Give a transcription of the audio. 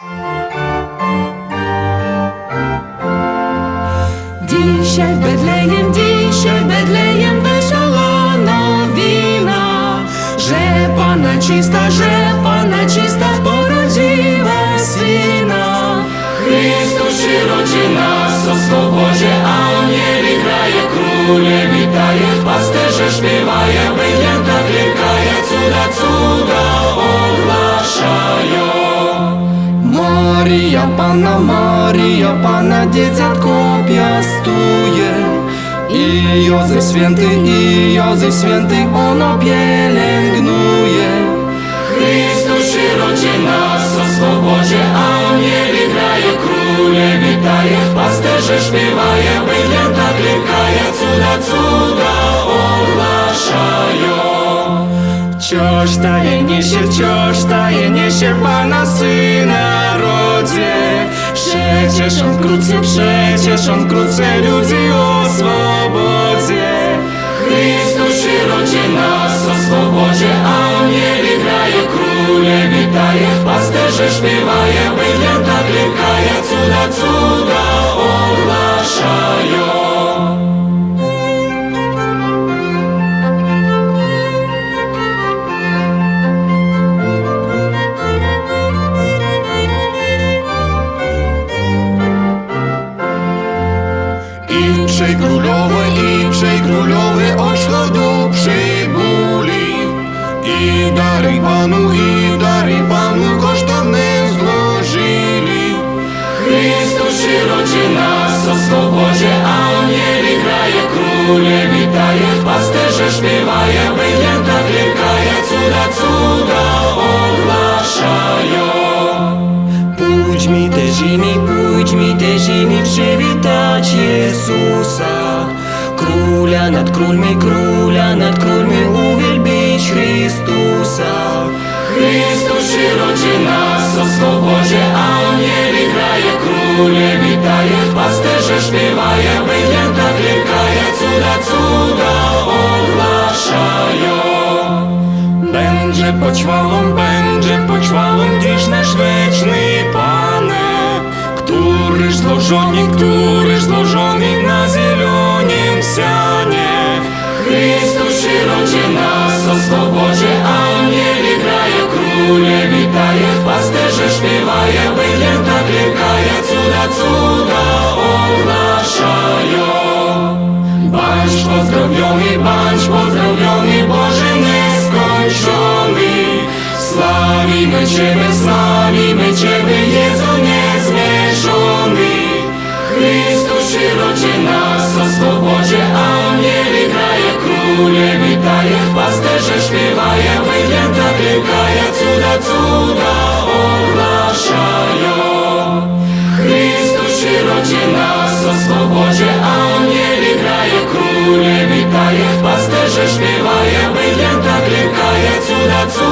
Dzisiaj w Betlejem, dzisiaj w Betlejem wesoła nowina, że pana czysta, że pana czysta porodziła Syna. Chrystus się rodzi nas o swobodzie, anieli graje, króle witaje, pasterze śpiewaje, bydlęta klikaje, cuda, cuda. Panna Maria Pana dzieciątko piastuje. I Józef Święty, i Józef Święty ono pielęgnuje. Chrystus się nas o swobodzie, anieli grają, króle witaje, pasterze śpiewają Coś taje niesie, coś taje niesie Pana Syna rodzie. Przecież On wkrótce, przecież On wkrótce ludzi oswobodzie. Chrystus się rodzi nas o swobodzie, anieli graje, króle witaje, pasterze śpiewają, bydlęta I trzej królowe, i trzej królowe od wschodu przybuli. I dary Panu, i dary Panu kosztowne złożyli. Chrystus się rodzi nas o swobodzie, anieli graje, króle witaje, pasterze śpiewają, bydlęta klikają, cuda, cuda ogłaszają. Pójdź mi te zimi, pójdź mi te zimi przywitać Jezusa. Króla nad królmi, króla nad królmi uwielbić Chrystusa. Chrystus rodzi nas o swobodzie, anieli graje, króle witaje, pasterze śpiewają, bydlęta klikają, cuda, cuda ogłaszają. Będzie pochwałą, będzie pochwałą dziś nasz wieczny zielonym sianie. Chrystus się rodzi nas o swobodzie, anieli graje, króle witaje, pasterze śpiewają, bydlęta klikają, cuda, cuda ogłaszają. Bądź pozdrowiony, bądź pozdrowiony, Boże nieskończony. Sławimy Ciebie, obłozie anieli graje, króle witaje, pasterze śpiewaje, bydlęta klękaje, cuda, cuda ogłaszają. Chrystus się rodzi nas o swobodzie, anieli graje, króle witaje, pasterze śpiewaje, bydlęta klękaje, cuda, cuda